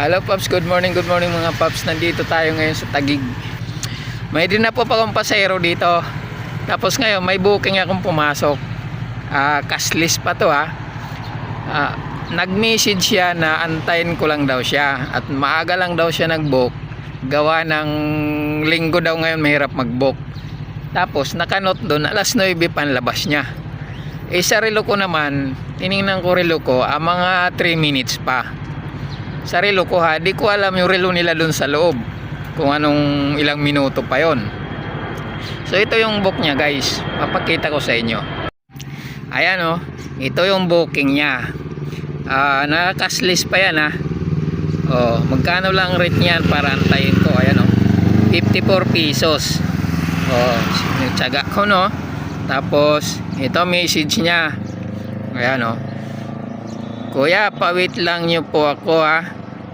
Hello Pops, good morning, good morning mga Pops. Nandito tayo ngayon sa Tagig. May din na po pa akong pasero dito. Tapos ngayon may booking akong pumasok. Ah, cashless pa to ha. Ah, nag-message siya na antayin ko lang daw siya at maaga lang daw siya nag-book. Gawa ng linggo daw ngayon mahirap mag-book. Tapos nakanot doon alas 9 panlabas niya. Eh sa relo ko naman, tiningnan ko relo ko, ah, mga 3 minutes pa sa relo ko ha, di ko alam yung relo nila dun sa loob kung anong ilang minuto pa yon so ito yung book niya guys. Papakita ko sa inyo. Ayan oh. Ito yung booking niya. Ah nakakaslis pa yan ha. Oh magkano lang rate niyan para antayin ko? Ayan oh. 54 pesos. Oh tsaga ko no? Tapos ito message niya. Ayan oh Kuya, pawit lang nyo po ako ha.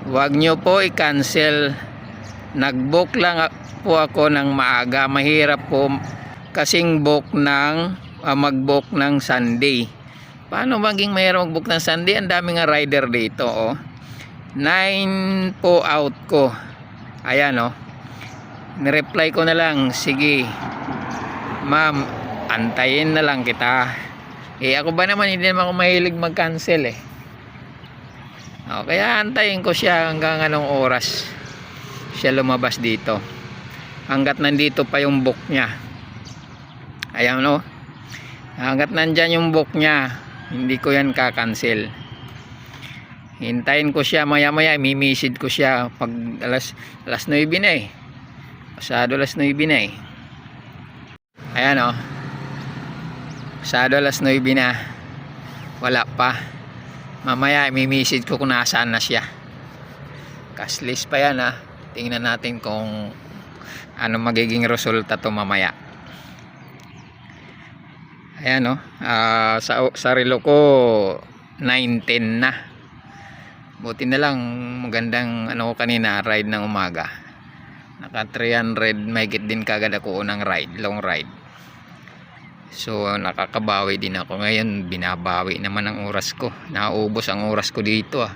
Huwag nyo po i-cancel. Nag-book lang po ako ng maaga. Mahirap po kasing book ng ah, mag-book ng Sunday. Paano maging mahirap mag-book ng Sunday? Ang dami nga rider dito oh. 9 po out ko. Ayan oh. Nireply ko na lang. Sige. Ma'am, antayin na lang kita. Eh ako ba naman hindi naman ako mahilig mag-cancel eh. O, kaya antayin ko siya hanggang anong oras siya lumabas dito. Hanggat nandito pa yung book niya. Ayan no. Hanggat nandyan yung book niya, hindi ko yan kakancel. Hintayin ko siya maya maya, mimisid ko siya pag alas, alas 9 na eh. Pasado alas 9 na eh. Ayan o. Pasado alas 9 na. Wala pa mamaya mimisid ko kung nasaan na siya. Cashless pa yan ha tingnan natin kung ano magiging resulta to mamaya. Ayan no Ah, sa, sa relo ko 910 na. Buti na lang magandang ano ko kanina ride ng umaga. Naka 300 may din kagad ako unang ride long ride So nakakabawi din ako. Ngayon binabawi naman ang oras ko. Naubos ang oras ko dito ah.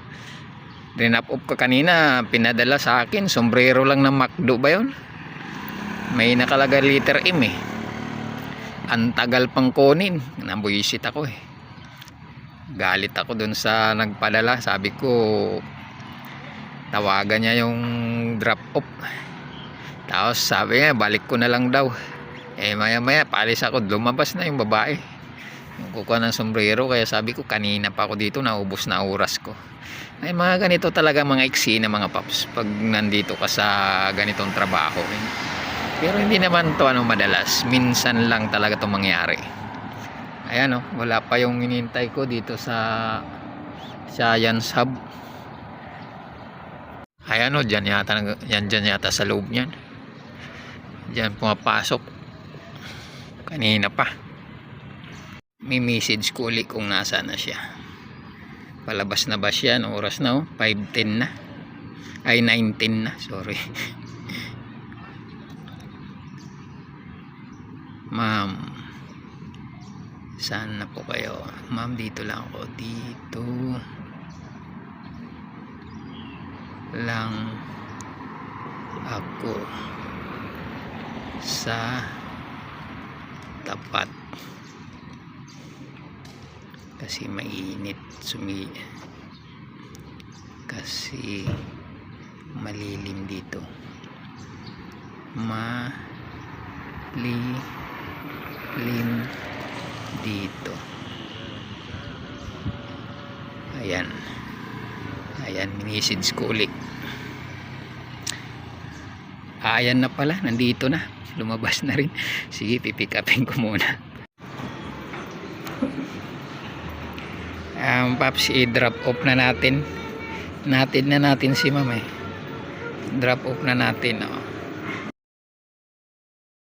Rinap up ko kanina pinadala sa akin. Sombrero lang ng McDo ba yun? May nakalagay liter M eh. Ang tagal pang kunin. Nabuisit ako eh. Galit ako dun sa nagpadala. Sabi ko tawagan niya yung drop off tapos sabi niya balik ko na lang daw eh maya maya palis ako. Lumabas na yung babae. Kukuha ng sombrero kaya sabi ko kanina pa ako dito naubos na oras ko. Ay mga ganito talaga mga iksi na mga paps pag nandito ka sa ganitong trabaho. Pero hindi naman to ano madalas. Minsan lang talaga to mangyari. Ayan oh wala pa yung inintay ko dito sa Science Hub. Ayan oh dyan yata yan dyan yata sa loob niyan. Dyan pumapasok kanina pa. May message ko ulit kung nasa na siya. Palabas na ba siya? No oras na oh? 5.10 na. Ay 9.10 na. Sorry. Ma'am saan na po kayo? Ma'am dito lang ako. Dito lang ako. Sa tapat. Kasi mainit sumi kasi malilim dito. Malilim dito. Ayan. Ayan message ko ulit. Ah, ayan na pala. Nandito na lumabas na rin. Sige pipick upin ko muna. Um, paps i-drop off na natin. Natin na natin si ma'am eh. Drop off na natin oh.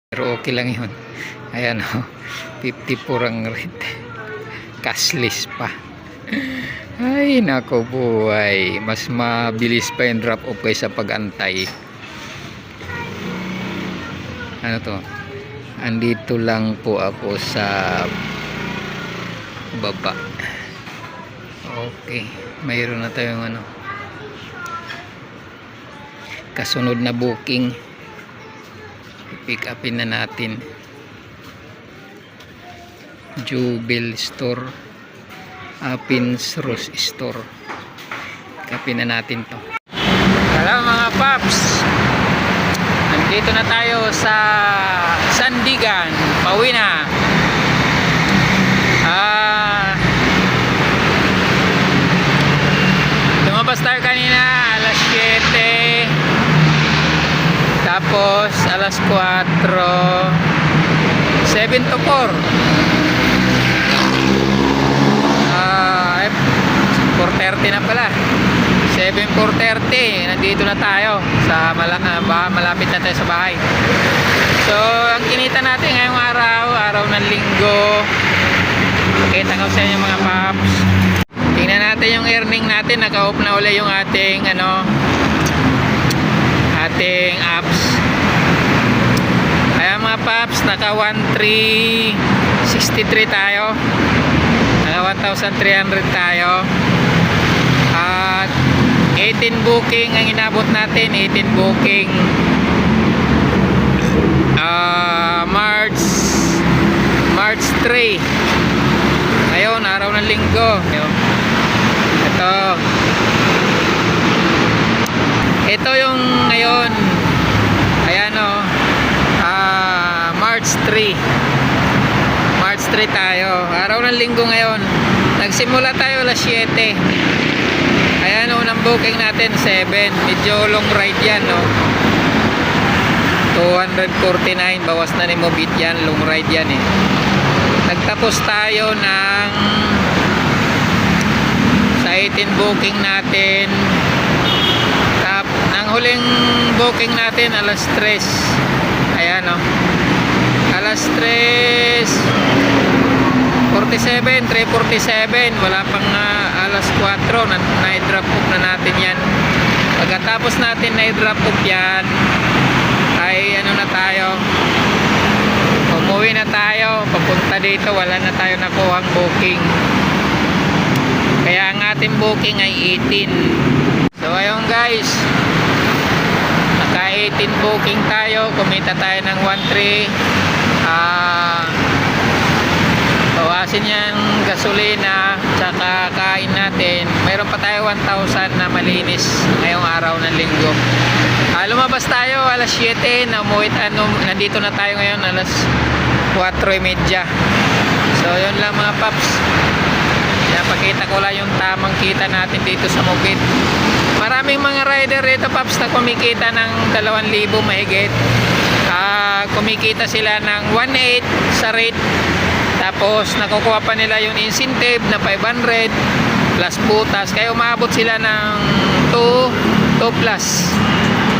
pero okay lang yun. Ayan oh. 54 ang rate. Cashless pa. Ay nako buhay. Mas mabilis pa yung drop off kaysa pag-antay ano to? Andito lang po ako sa baba. Okay. Mayroon na tayong ano. Kasunod na booking. Pick upin na natin. Jubel Store. Apins Rose Store. Kapin na natin to. Hello mga paps nandito na tayo sa Sandigan. Pauwi na. Ah lumabas tayo kanina alas 7 tapos alas 4 7 to 4 ah eh, 4.30 na pala 7.4.30 nandito na tayo sa mala, ah, malapit na tayo sa bahay. So ang kinita natin ngayong araw araw ng linggo. Pakita ko sa inyo mga paps. Tingnan natin yung earning natin. Naka-off na uli yung ating ano ating apps. Kaya mga paps naka 1363 tayo. Naka 1300 tayo 18 booking ang inabot natin 18 booking. Ah March March 3 ngayon araw ng linggo. Ito. Ito yung ngayon. Ayan o ah, March 3 March 3 tayo. Araw ng linggo ngayon. Nagsimula tayo alas 7 ayan unang booking natin 7 medyo long ride yan no? 249 bawas na ni Mobit yan. Long ride yan eh. Nagtapos tayo ng sa 18 booking natin. Tap ng huling booking natin alas 3 ayan o alas 3 47 347 wala pang ah, alas 4 na, na-drop off na natin yan. Pagkatapos natin na-drop off yan ay ano na tayo? Umuwi na tayo. Papunta dito wala na tayo nakuhang booking. Kaya ang ating booking ay 18 so ayun guys. Naka 18 booking tayo. Kumita tayo ng 1.3 ah bawasin yan gasolina tsaka kain natin. Mayroon pa tayo 1,000 na malinis ngayong araw ng linggo. Ah, lumabas tayo alas 7 na umuwi ano, nandito na tayo ngayon alas 4.30 so yun lang mga paps. Pinapakita ko lang yung tamang kita natin dito sa Mugit maraming mga rider dito paps na kumikita ng 2,000 mahigit. Ah, kumikita sila ng 1.8 sa rate tapos nakukuha pa nila yung incentive na 500 plus butas. Kaya umabot sila ng 2 2 plus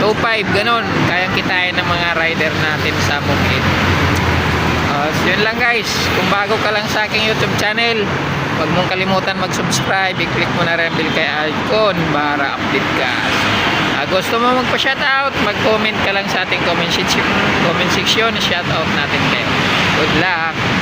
2.5 ganon kayang kitain ng mga rider natin sa Bukid. Uh, so yun lang guys. Kung bago ka lang sa aking youtube channel huwag mong kalimutan mag subscribe i-click mo na rin bell kay icon para update ka. Ah, gusto mo magpa shoutout mag comment ka lang sa ating comment section comment section. Shout out natin kayo. Good luck